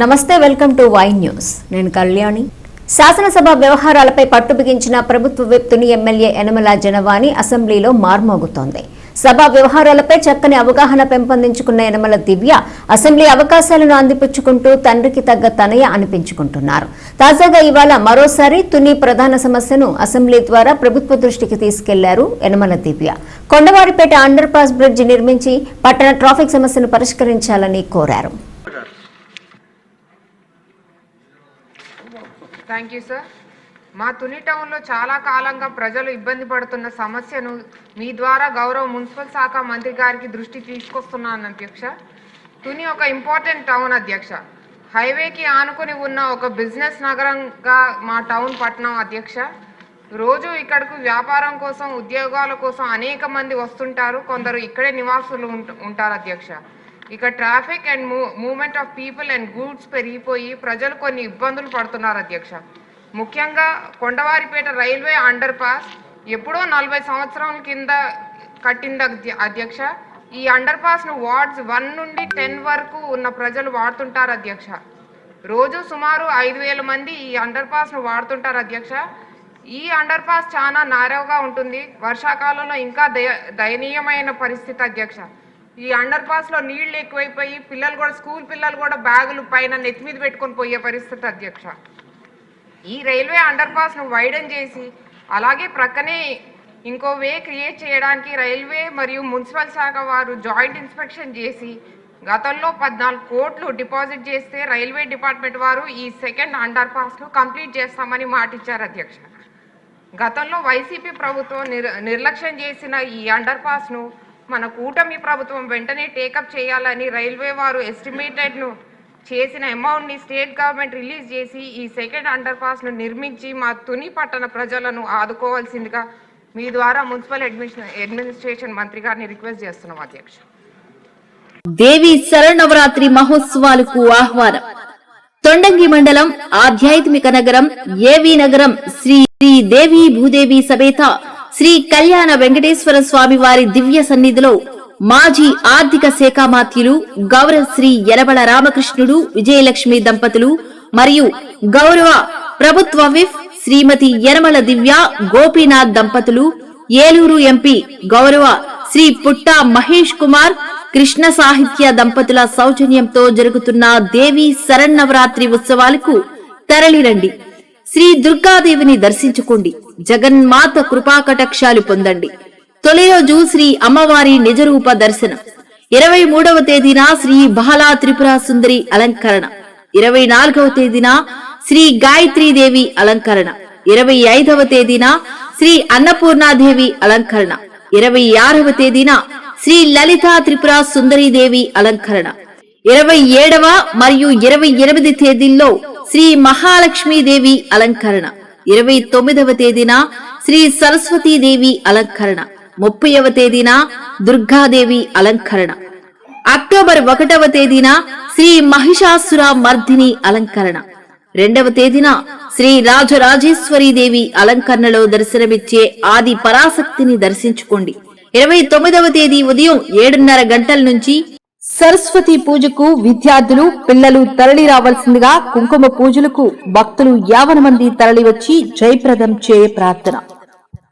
నమస్తే welcome to Y news. నేను కళ్యాణి. శాసనసభ వ్యవహారాలపై పట్టు బిగించిన ప్రభుత్వ విప్తుని ఎమ్మెల్యే యనమల జనవాణి అసెంబ్లీలో మార్మోగుతోంది. సభ వ్యవహారాలపై చక్కని అవగాహన పెంపొందించుకున్న యనమల దివ్య అసెంబ్లీ అవకాశాలను అందిపుచ్చుకుంటూ తండ్రికి తగ్గ తనయ అనిపించుకుంటున్నారు. తాజాగా ఇవాళ మరోసారి తుని ప్రధాన సమస్యను అసెంబ్లీ ద్వారా ప్రభుత్వ దృష్టికి తీసుకెళ్ళారు Yanamala Divya. Kondavaripeta underpass bridge నిర్మించి పట్టణ ట్రాఫిక్ సమస్యను పరిష్కరించాలని కోరారు. థ్యాంక్ యూ సార్ మా తుని టౌన్లో చాలా కాలంగా ప్రజలు ఇబ్బంది పడుతున్న సమస్యను మీ ద్వారా గౌరవ మున్సిపల్ శాఖ మంత్రి గారికి దృష్టి తీసుకొస్తున్నాను అధ్యక్ష. తుని ఒక ఇంపార్టెంట్ టౌన్ అధ్యక్ష. హైవేకి ఆనుకుని ఉన్న ఒక బిజినెస్ నగరంగా మా టౌన్ పట్టణం అధ్యక్ష. రోజు ఇక్కడకు వ్యాపారం కోసం ఉద్యోగాల కోసం అనేక మంది వస్తుంటారు. కొందరు ఇక్కడే నివాసులు ఉంటారు అధ్యక్ష. ఇక ట్రాఫిక్ అండ్ మూ movement of people and goods పెరిగిపోయి ప్రజలు కొన్ని ఇబ్బందులు పడుతున్నారు అధ్యక్ష. ముఖ్యంగా కొండవారిపేట రైల్వే అండర్ పాస్ ఎప్పుడో నలభై సంవత్సరాల కింద కట్టింది అధ్య- అధ్యక్ష. ఈ అండర్ పాస్ను వార్డ్స్ వన్ నుండి టెన్ వరకు ఉన్న ప్రజలు వాడుతుంటారు అధ్యక్ష. రోజు సుమారు ఐదు వేల మంది ఈ అండర్ పాస్ను వాడుతుంటారు అధ్యక్ష. ఈ అండర్ పాస్ చాలా నారోగా ఉంటుంది. వర్షాకాలంలో ఇంకా దయ దయనీయమైన పరిస్థితి అధ్యక్ష. ఈ అండర్ పాస్లో నీళ్ళు ఎక్కువైపోయి పిల్లలు కూడా స్కూల్ పిల్లలు కూడా బ్యాగులు పైన నెత్తి మీద పెట్టుకొని పోయే పరిస్థితి అధ్యక్ష. ఈ రైల్వే అండర్ పాస్ను వైడన్ చేసి అలాగే ప్రక్కనే ఇంకో వే క్రియేట్ చేయడానికి రైల్వే మరియు మున్సిపల్ శాఖ వారు జాయింట్ ఇన్స్పెక్షన్ చేసి గతంలో పద్నాలుగు కోట్లు డిపాజిట్ చేస్తే రైల్వే డిపార్ట్మెంట్ వారు ఈ సెకండ్ అండర్ పాస్ను కంప్లీట్ చేస్తామని మాటిచ్చారు అధ్యక్ష. గతంలో వైసీపీ ప్రభుత్వం నిర్ నిర్లక్ష్యం చేసిన ఈ అండర్ పాస్ను మన కూటమి ప్రభుత్వం వెంటనే టేకప్ చేయాలని రైల్వే వారు ఎస్టిమేటెడ్ను చేసిన అమౌంట్ని స్టేట్ గవర్నమెంట్ రిలీజ్ చేసి ఈ సెకండ్ అండర్ పాస్ను నిర్మించి మా తుని పట్టణ ప్రజలను ఆదుకోవాల్సిందిగా మీ ద్వారా మున్సిపల్ అడ్మినిస్ట్రే అడ్మినిస్ట్రేషన్ మంత్రి గారిని రిక్వెస్ట్ చేస్తున్నాం అధ్యక్ష. దేవి శరణవరాత్రి మహోత్సవాలకు ఆహ్వానం. తొండంగి మండలం ఆధ్యాత్మిక నగరం ఏవి నగరం శ్రీ శ్రీ దేవి భూదేవి సమేత శ్రీ కళ్యాణ వెంకటేశ్వర స్వామి వారి దివ్య సన్నిధిలో మాజీ ఆర్థిక శాఖ మాత్యులు గౌరవ శ్రీ యలబల రామకృష్ణుడు విజయలక్ష్మి దంపతులు మరియు గౌరవ ప్రభుత్వ విఫ్ శ్రీమతి యనమల దివ్య గోపీనాథ్ దంపతులు ఏలూరు ఎంపీ గౌరవ శ్రీ పుట్టా మహేష్ కుమార్ కృష్ణ సాహిత్య దంపతుల సౌజన్యంతో జరుగుతున్న దేవి శరన్నవరాత్రి ఉత్సవాలకు తరలిరండి. శ్రీ దుర్గాదేవిని దర్శించుకోండి. జగన్మాత కృపాకటాక్షాలు పొందండి. తొలి రోజు శ్రీ అమ్మవారి నిజరూప దర్శనం. ఇరవై మూడవ తేదీన శ్రీ బహలా త్రిపుర సుందరి అలంకరణ. ఇరవై నాలుగవ తేదీన శ్రీ గాయత్రీదేవి అలంకరణ. ఇరవై ఐదవ తేదీన శ్రీ అన్నపూర్ణాదేవి అలంకరణ. ఇరవై ఆరవ తేదీన శ్రీ లలితా త్రిపుర సుందరీదేవి అలంకరణ. ఇరవై ఏడవ మరియు ఇరవై ఎనిమిది తేదీల్లో శ్రీ మహాలక్ష్మీదేవి అలంకరణ. ఇరవై తొమ్మిదవ తేదీన శ్రీ సరస్వతీదేవి అలంకరణ. ముప్పైవ తేదీన దుర్గాదేవి అలంకరణ. అక్టోబర్ ఒకటవ తేదీన శ్రీ మహిషాసుర మర్దిని అలంకరణ. రెండవ తేదీన శ్రీ రాజరాజేశ్వరీదేవి అలంకరణలో దర్శనమిచ్చే ఆది పరాశక్తిని దర్శించుకోండి. ఇరవై తొమ్మిదవ తేదీ ఉదయం ఏడున్నర గంటల నుంచి సరస్వతి పూజకు విద్యార్థులు పిల్లలు తరలి రావాల్సిందిగా కుంకుమ పూజలకు భక్తులు యావన మంది తరలివచ్చి జయప్రదం చేయ ప్రార్థన.